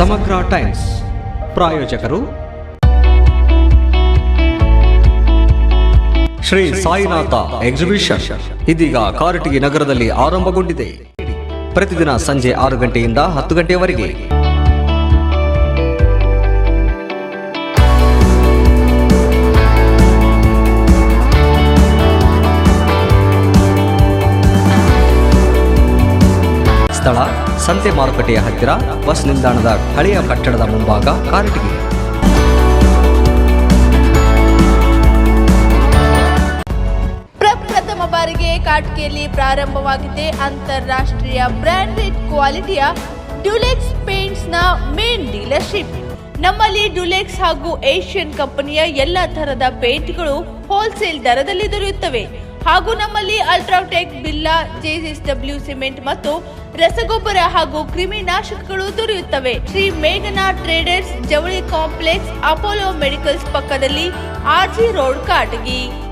ಸಮಗ್ರ ಟೈಮ್ಸ್. ಪ್ರಾಯೋಜಕರು. ಶ್ರೀ ಸಾಯಿನಾಥ ಎಕ್ಸಿಬಿಷನ್. ಇದೀಗ ಕಾರಟಗಿ ನಗರದಲ್ಲಿ ಆರಂಭಗೊಂಡಿದೆ. ಪ್ರತಿದಿನ ಸಂಜೆ ಆರು ಗಂಟೆಯಿಂದ ಹತ್ತು ಗಂಟೆಯವರೆಗೆ ಸ್ಥಳ ಸಂತೆ ಮಾರುಕಟ್ಟೆಯ ಹತ್ತಿರ ಬಸ್ ನಿಲ್ದಾಣದ ಹಳೆಯ ಕಟ್ಟಡದ ಮುಂಭಾಗ ಕಾರಟಗಿ. ಪ್ರಪ್ರಥಮ ಬಾರಿಗೆ ಕಾಟ್ಕೆಯಲ್ಲಿ ಪ್ರಾರಂಭವಾಗಿದೆ ಅಂತಾರಾಷ್ಟ್ರೀಯ ಬ್ರಾಂಡೆಡ್ ಕ್ವಾಲಿಟಿಯ ಡ್ಯುಲೆಕ್ಸ್ ಪೇಂಟ್ಸ್ನ ಮೇನ್ ಡೀಲರ್ಶಿಪ್. ನಮ್ಮಲ್ಲಿ ಡ್ಯುಲೆಕ್ಸ್ ಹಾಗೂ ಏಷ್ಯನ್ ಕಂಪನಿಯ ಎಲ್ಲ ತರಹದ ಪೇಂಟ್ಗಳು ಹೋಲ್ಸೇಲ್ ದರದಲ್ಲಿ ದೊರೆಯುತ್ತವೆ. ಹಾಗೂ ನಮ್ಮಲ್ಲಿ ಅಲ್ಟ್ರಾಟೆಕ್ ಬಿಲ್ಲಾ ಜೆಎಸ್ಡಬ್ಲ್ಯೂ ಸಿಮೆಂಟ್ ಮತ್ತು ರಸಗೊಬ್ಬರ ಹಾಗೂ ಕ್ರಿಮಿನಾಶಕಗಳು ದೊರೆಯುತ್ತವೆ. ಶ್ರೀ ಮೇಘನಾ traders Javali complex Apollo medicals ಪಕ್ಕದಲ್ಲಿ ಆರ್ಜಿ ರೋಡ್, ಕಾಟಗಿ.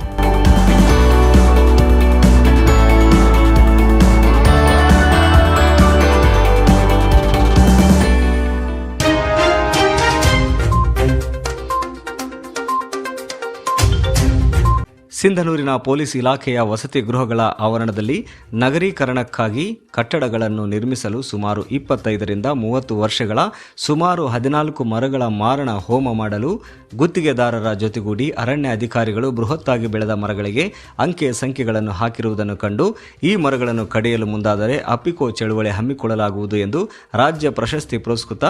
ಸಿಂಧನೂರಿನ ಪೊಲೀಸ್ ಇಲಾಖೆಯ ವಸತಿ ಗೃಹಗಳ ಆವರಣದಲ್ಲಿ ನಗರೀಕರಣಕ್ಕಾಗಿ ಕಟ್ಟಡಗಳನ್ನು ನಿರ್ಮಿಸಲು ಸುಮಾರು ಇಪ್ಪತ್ತೈದರಿಂದ ಮೂವತ್ತು ವರ್ಷಗಳ, ಸುಮಾರು ಹದಿನಾಲ್ಕು ಮರಗಳ ಮಾರಣ ಹೋಮ ಮಾಡಲು ಗುತ್ತಿಗೆದಾರರ ಜೊತೆಗೂಡಿ ಅರಣ್ಯ ಅಧಿಕಾರಿಗಳು ಬೃಹತ್ತಾಗಿ ಬೆಳೆದ ಮರಗಳಿಗೆ ಅಂಕೆ ಸಂಖ್ಯೆಗಳನ್ನು ಹಾಕಿರುವುದನ್ನು ಕಂಡು ಈ ಮರಗಳನ್ನು ಕಡಿಯಲು ಮುಂದಾದರೆ ಅಪಿಕೋ ಚಳುವಳಿ ಹಮ್ಮಿಕೊಳ್ಳಲಾಗುವುದು ಎಂದು ರಾಜ್ಯ ಪ್ರಶಸ್ತಿ ಪುರಸ್ಕೃತ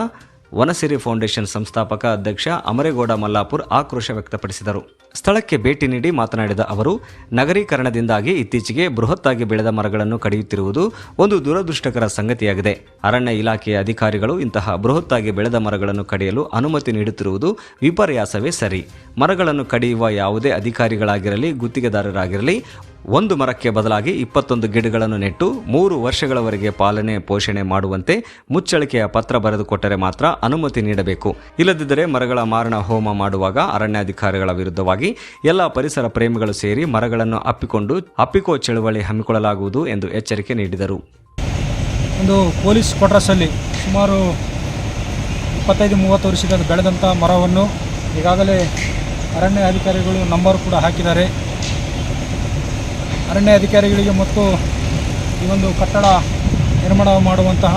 ವನಸಿರಿ ಫೌಂಡೇಶನ್ ಸಂಸ್ಥಾಪಕ ಅಧ್ಯಕ್ಷ ಅಮರೇಗೌಡ ಮಲ್ಲಾಪುರ್ ಆಕ್ರೋಶ ವ್ಯಕ್ತಪಡಿಸಿದರು. ಸ್ಥಳಕ್ಕೆ ಭೇಟಿ ನೀಡಿ ಮಾತನಾಡಿದ ಅವರು, ನಗರೀಕರಣದಿಂದಾಗಿ ಇತ್ತೀಚೆಗೆ ಬೃಹತ್ತಾಗಿ ಬೆಳೆದ ಮರಗಳನ್ನು ಕಡಿಯುತ್ತಿರುವುದು ಒಂದು ದುರದೃಷ್ಟಕರ ಸಂಗತಿಯಾಗಿದೆ. ಅರಣ್ಯ ಇಲಾಖೆಯ ಅಧಿಕಾರಿಗಳು ಇಂತಹ ಬೃಹತ್ತಾಗಿ ಬೆಳೆದ ಮರಗಳನ್ನು ಕಡಿಯಲು ಅನುಮತಿ ನೀಡುತ್ತಿರುವುದು ವಿಪರ್ಯಾಸವೇ ಸರಿ. ಮರಗಳನ್ನು ಕಡಿಯುವ ಯಾವುದೇ ಅಧಿಕಾರಿಗಳಾಗಿರಲಿ, ಗುತ್ತಿಗೆದಾರರಾಗಿರಲಿ ಒಂದು ಮರಕ್ಕೆ ಬದಲಾಗಿ ಇಪ್ಪತ್ತೊಂದು ಗಿಡಗಳನ್ನು ನೆಟ್ಟು ಮೂರು ವರ್ಷಗಳವರೆಗೆ ಪಾಲನೆ, ಪೋಷಣೆ ಮಾಡುವಂತೆ ಮುಚ್ಚಳಿಕೆಯ ಪತ್ರ ಬರೆದುಕೊಟ್ಟರೆ ಮಾತ್ರ ಅನುಮತಿ ನೀಡಬೇಕು. ಇಲ್ಲದಿದ್ದರೆ ಮರಗಳ ಮಾರಣ ಹೋಮ ಮಾಡುವಾಗ ಅರಣ್ಯಾಧಿಕಾರಿಗಳ ವಿರುದ್ಧವಾಗಿ ಎಲ್ಲ ಪರಿಸರ ಪ್ರೇಮಿಗಳು ಸೇರಿ ಮರಗಳನ್ನು ಅಪ್ಪಿಕೊಂಡು ಅಪ್ಪಿಕೋ ಚಳುವಳಿ ಹಮ್ಮಿಕೊಳ್ಳಲಾಗುವುದು ಎಂದು ಎಚ್ಚರಿಕೆ ನೀಡಿದರು. ಒಂದು ಪೊಲೀಸ್ ಕ್ವಾರ್ಟರ್ಸಲ್ಲಿ ಸುಮಾರು ಇಪ್ಪತ್ತೈದು, ಮೂವತ್ತು ವರ್ಷದ ಬೆಳೆದಂಥ ಮರವನ್ನು ಈಗಾಗಲೇ ಅರಣ್ಯ ಅಧಿಕಾರಿಗಳು ನಂಬರ್ ಕೂಡ ಹಾಕಿದ್ದಾರೆ. ಅರಣ್ಯ ಅಧಿಕಾರಿಗಳಿಗೆ ಮತ್ತು ಈ ಒಂದು ಕಟ್ಟಡ ನಿರ್ಮಾಣ ಮಾಡುವಂತಹ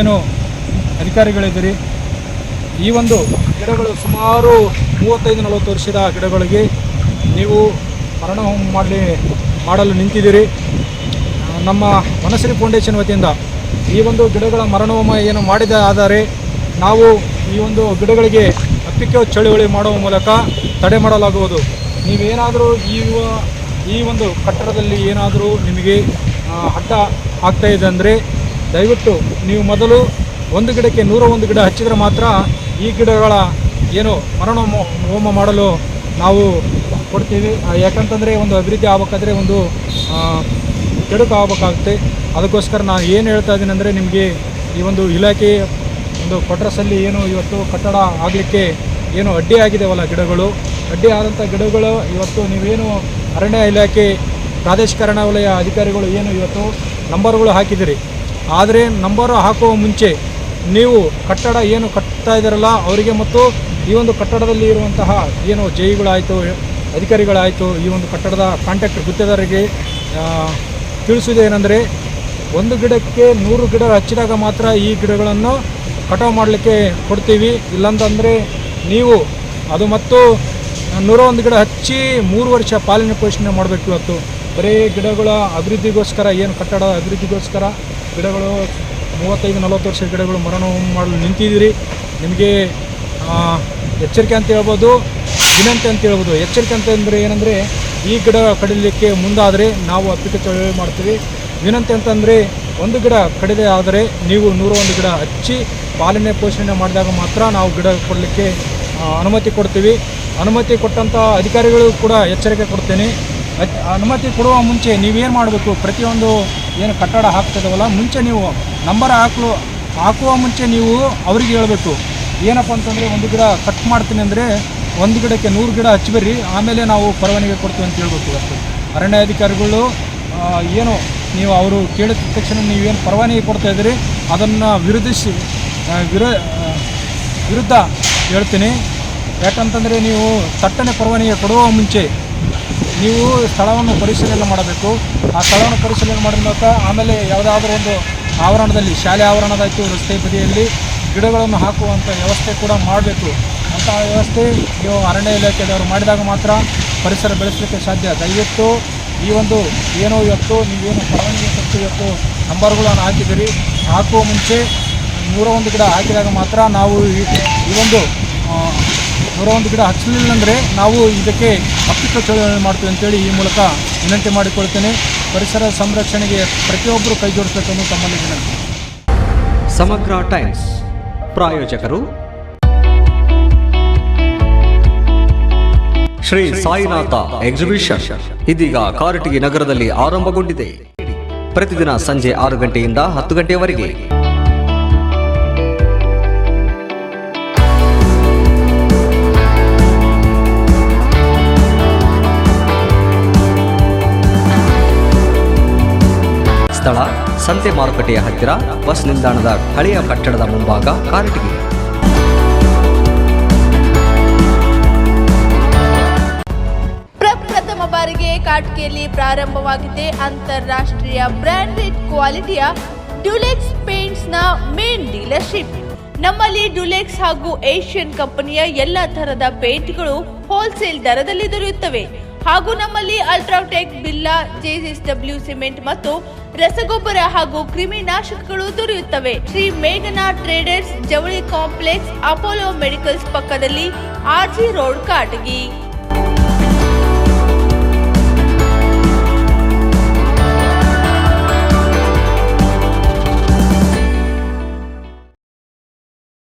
ಏನು ಅಧಿಕಾರಿಗಳಿದ್ದೀರಿ? ಈ ಒಂದು ಗಿಡಗಳು ಸುಮಾರು ಮೂವತ್ತೈದು ನಲವತ್ತು ವರ್ಷದ ಗಿಡಗಳಿಗೆ ನೀವು ಮರಣ ಮಾಡಲಿ, ಮಾಡಲು ನಿಂತಿದ್ದೀರಿ. ನಮ್ಮ ವನಶ್ರೀ ಫೌಂಡೇಶನ್ ವತಿಯಿಂದ ಈ ಒಂದು ಗಿಡಗಳ ಮರಣೋಮ ಏನು ಮಾಡಿದ ಆದರೆ ನಾವು ಈ ಒಂದು ಗಿಡಗಳಿಗೆ ಅಪ್ಪಿಕೆ ಚಳುವಳಿ ಮಾಡುವ ಮೂಲಕ ತಡೆ ಮಾಡಲಾಗುವುದು. ನೀವೇನಾದರೂ ಈ ಈ ಒಂದು ಕಟ್ಟಡದಲ್ಲಿ ಏನಾದರೂ ನಿಮಗೆ ಅಡ್ಡ ಆಗ್ತಾ ಇದೆ ಅಂದರೆ ದಯವಿಟ್ಟು ನೀವು ಮೊದಲು ಒಂದು ಗಿಡಕ್ಕೆ ನೂರ ಒಂದು ಗಿಡ ಹಚ್ಚಿದರೆ ಮಾತ್ರ ಈ ಗಿಡಗಳ ಏನು ಮರಣ ಹೋಮ- ಮಾಡಲು ನಾವು ಕೊಡ್ತೀವಿ. ಯಾಕಂತಂದರೆ ಒಂದು ಅಭಿವೃದ್ಧಿ ಆಗಬೇಕಾದ್ರೆ ಒಂದು ಕೆಡುಕು ಆಗಬೇಕಾಗುತ್ತೆ. ಅದಕ್ಕೋಸ್ಕರ ನಾನು ಏನು ಹೇಳ್ತಾ ಇದ್ದೀನಿ ಅಂದರೆ ನಿಮಗೆ ಈ ಒಂದು ಇಲಾಖೆ ಒಂದು ಕೊಟ್ರಸಲ್ಲಿ ಏನು ಇವತ್ತು ಕಟ್ಟಡ ಆಗಲಿಕ್ಕೆ ಏನು ಅಡ್ಡಿ ಆಗಿದೆವಲ್ಲ ಗಿಡಗಳು. ಅಡ್ಡಿ ಆದಂಥ ಗಿಡಗಳು ಇವತ್ತು ನೀವೇನು ಅರಣ್ಯ ಇಲಾಖೆ ಪ್ರಾದೇಶಿಕ ಅರಣ್ಯ ಅಧಿಕಾರಿಗಳು ಏನು ಇವತ್ತು ನಂಬರ್ಗಳು ಹಾಕಿದಿರಿ ಆದರೆ ನಂಬರು ಹಾಕುವ ಮುಂಚೆ ನೀವು ಕಟ್ಟಡ ಏನು ಕಟ್ತಾ ಇದ್ದೀರಲ್ಲ ಅವರಿಗೆ ಮತ್ತು ಈ ಒಂದು ಕಟ್ಟಡದಲ್ಲಿ ಇರುವಂತಹ ಏನು ಜೈಗಳಾಯಿತು ಅಧಿಕಾರಿಗಳಾಯಿತು ಈ ಒಂದು ಕಟ್ಟಡದ ಕಾಂಟ್ಯಾಕ್ಟ್ ಗುತ್ತೇದಾರರಿಗೆ ಆ, ತಿಳಿಸುವುದೇನೆಂದರೆ ಒಂದು ಗಿಡಕ್ಕೆ ನೂರು ಗಿಡ ಹಚ್ಚಿದಾಗ ಮಾತ್ರ ಈ ಗಿಡಗಳನ್ನು ಕಟಾವು ಮಾಡಲಿಕ್ಕೆ ಕೊಡ್ತೀವಿ. ಇಲ್ಲಂತಂದರೆ ನೀವು ಅದು ಮತ್ತು ನೂರ ಒಂದು ಗಿಡ ಹಚ್ಚಿ ಮೂರು ವರ್ಷ ಪಾಲನೆ ಪೋಷಣೆ ಮಾಡಬೇಕು ಇವತ್ತು. ಬರೀ ಗಿಡಗಳ ಅಭಿವೃದ್ಧಿಗೋಸ್ಕರ, ಏನು ಕಟ್ಟಡ ಅಭಿವೃದ್ಧಿಗೋಸ್ಕರ ಗಿಡಗಳು ಮೂವತ್ತೈದು, ನಲವತ್ತು ವರ್ಷದ ಗಿಡಗಳು ಮರಣ ಮಾಡಲು ನಿಂತಿದ್ದೀರಿ. ನಿಮಗೆ ಎಚ್ಚರಿಕೆ ಅಂತ ಹೇಳ್ಬೋದು, ವಿನಂತಿ ಅಂತ ಹೇಳ್ಬೋದು. ಎಚ್ಚರಿಕೆ ಅಂತ ಅಂದರೆ ಏನಂದರೆ, ಈ ಗಿಡ ಕಡಿಲಿಕ್ಕೆ ಮುಂದಾದರೆ ನಾವು ಅಪ್ಪಿಕೆ ಚಳುವಳಿ ಮಾಡ್ತೀವಿ. ವಿನಂತಿ ಅಂತಂದರೆ ಒಂದು ಗಿಡ ಕಡಿದೆ ಆದರೆ ನೀವು ನೂರ ಒಂದು ಗಿಡ ಹಚ್ಚಿ ಪಾಲನೆ ಪೋಷಣೆ ಮಾಡಿದಾಗ ಮಾತ್ರ ನಾವು ಗಿಡ ಕೊಡಲಿಕ್ಕೆ ಅನುಮತಿ ಕೊಡ್ತೀವಿ. ಅನುಮತಿ ಕೊಟ್ಟಂಥ ಅಧಿಕಾರಿಗಳು ಕೂಡ ಎಚ್ಚರಿಕೆ ಕೊಡ್ತೇನೆ. ಅನುಮತಿ ಕೊಡುವ ಮುಂಚೆ ನೀವೇನು ಮಾಡಬೇಕು? ಪ್ರತಿಯೊಂದು ಏನು ಕಟ್ಟಡ ಹಾಕ್ತಿದ್ದಾವಲ್ಲ ಮುಂಚೆ ನೀವು ನಂಬರ್ ಹಾಕಲು, ಹಾಕುವ ಮುಂಚೆ ನೀವು ಅವರಿಗೆ ಹೇಳಬೇಕು. ಏನಪ್ಪ ಅಂತಂದರೆ ಒಂದು ಗಿಡ ಕಟ್ ಮಾಡ್ತೀನಿ ಅಂದರೆ ಒಂದು ಗಿಡಕ್ಕೆ ನೂರು ಗಿಡ ಹಚ್ಚಿಬರ್ರಿ ಆಮೇಲೆ ನಾವು ಪರವಾನಿಗೆ ಕೊಡ್ತೀವಿ ಅಂತ ಹೇಳ್ಬೇಕು ಇವತ್ತು. ಅರಣ್ಯ ಅಧಿಕಾರಿಗಳು ಏನು ನೀವು ಅವರು ಕೇಳಿದ ತಕ್ಷಣ ನೀವೇನು ಪರವಾನಗಿ ಕೊಡ್ತಾ ಇದ್ದೀರಿ, ಅದನ್ನು ವಿರೋಧಿಸಿ ವಿರೋ ವಿರುದ್ಧ ಹೇಳ್ತೀನಿ. ಯಾಕಂತಂದರೆ ನೀವು ತಟ್ಟನೆ ಪರವಾನಿಗೆ ಕೊಡುವ ಮುಂಚೆ ನೀವು ಸ್ಥಳವನ್ನು ಪರಿಶೀಲನೆ ಮಾಡಬೇಕು. ಆ ಸ್ಥಳವನ್ನು ಪರಿಶೀಲನೆ ಮಾಡಿದ ಮೂಲಕ ಆಮೇಲೆ ಯಾವುದಾದ್ರೂ ಒಂದು ಆವರಣದಲ್ಲಿ, ಶಾಲೆ ಆವರಣದಾಯಿತು ರಸ್ತೆ ಬದಿಯಲ್ಲಿ ಗಿಡಗಳನ್ನು ಹಾಕುವಂಥ ವ್ಯವಸ್ಥೆ ಕೂಡ ಮಾಡಬೇಕು. ಅಂತಹ ವ್ಯವಸ್ಥೆ ನೀವು ಅರಣ್ಯ ಇಲಾಖೆದವರು ಮಾಡಿದಾಗ ಮಾತ್ರ ಪರಿಸರ ಬೆಳೆಸಲಿಕ್ಕೆ ಸಾಧ್ಯ. ದಯವಿಟ್ಟು ಈ ಒಂದು ಏನೋ ಇವತ್ತು, ನೀವೇನು ಪರವಾನಿಗೆ ಕೊಟ್ಟು ಇವತ್ತು ನಂಬರ್ಗಳನ್ನು ಹಾಕಿದ್ದೀರಿ. ಹಾಕುವ ಮುಂಚೆ ನೂರ ಒಂದು ಗಿಡ ಹಾಕಿದಾಗ ಮಾತ್ರ ನಾವು ಈ ಒಂದು ನೂರ ಒಂದು ಗಿಡ ಹಚ್ಚಲಿಲ್ಲ ಅಂದರೆ ನಾವು ಇದಕ್ಕೆ ಅಪ್ಪಿಕ ಚಳವಳಿ ಮಾಡ್ತೀವಿ ಅಂತೇಳಿ ಈ ಮೂಲಕ ವಿನಂತಿ ಮಾಡಿಕೊಳ್ತೇನೆ. ಪರಿಸರ ಸಂರಕ್ಷಣೆಗೆ ಪ್ರತಿಯೊಬ್ಬರು ಕೈ ಜೋಡಿಸಬೇಕನ್ನು ತಮ್ಮಲ್ಲಿ ವಿನಂತಿ. ಸಮಗ್ರ ಟೈಮ್ಸ್ ಪ್ರಾಯೋಜಕರು. ಶ್ರೀ ಸಾಯಿನಾಥ ಎಕ್ಸಿಬಿಷನ್. ಇದೀಗ ಕಾರಟಗಿ ನಗರದಲ್ಲಿ ಆರಂಭಗೊಂಡಿದೆ. ಪ್ರತಿದಿನ ಸಂಜೆ ಆರು ಗಂಟೆಯಿಂದ ಹತ್ತು ಗಂಟೆಯವರೆಗೆ ಸ್ಥಳ ಸಂತೆ ಮಾರುಕಟ್ಟೆಯ ಹತ್ತಿರ ಬಸ್ ನಿಲ್ದಾಣದ ಹಳೆಯ ಕಟ್ಟಡದ ಮುಂಭಾಗ ಕಾರಟಗಿ. ಪ್ರಪ್ರಥಮ ಬಾರಿಗೆ ಕಾಟ್ಕೆಯಲ್ಲಿ ಪ್ರಾರಂಭವಾಗಿದೆ ಅಂತಾರಾಷ್ಟ್ರೀಯ ಬ್ರಾಂಡೆಡ್ ಕ್ವಾಲಿಟಿಯ ಡ್ಯುಲೆಕ್ಸ್ ಪೇಂಟ್ಸ್ನ ಮೇನ್ ಡೀಲರ್ಶಿಪ್. ನಮ್ಮಲ್ಲಿ ಡ್ಯುಲೆಕ್ಸ್ ಹಾಗೂ ಏಷ್ಯನ್ ಕಂಪನಿಯ ಎಲ್ಲ ತರಹದ ಪೇಂಟ್ಗಳು ಹೋಲ್ಸೇಲ್ ದರದಲ್ಲಿ ದೊರೆಯುತ್ತವೆ ಹಾಗೂ ನಮ್ಮಲ್ಲಿ ಅಲ್ಟ್ರಾಟೆಕ್ ಬಿಲ್ಲಾ ಜೆಎಸ್ಡಬ್ಲ್ಯೂ ಸಿಮೆಂಟ್ ಮತ್ತು ರಸಗೊಬ್ಬರ ಹಾಗೂ ಕ್ರಿಮಿನಾಶಕಗಳು ದೊರೆಯುತ್ತವೆ. ಶ್ರೀ ಮೇಘನಾ traders Javali complex Apollo medicals ಪಕ್ಕದಲ್ಲಿ ಆರ್ಜಿ ರೋಡ್, ಕಾಟಗಿ.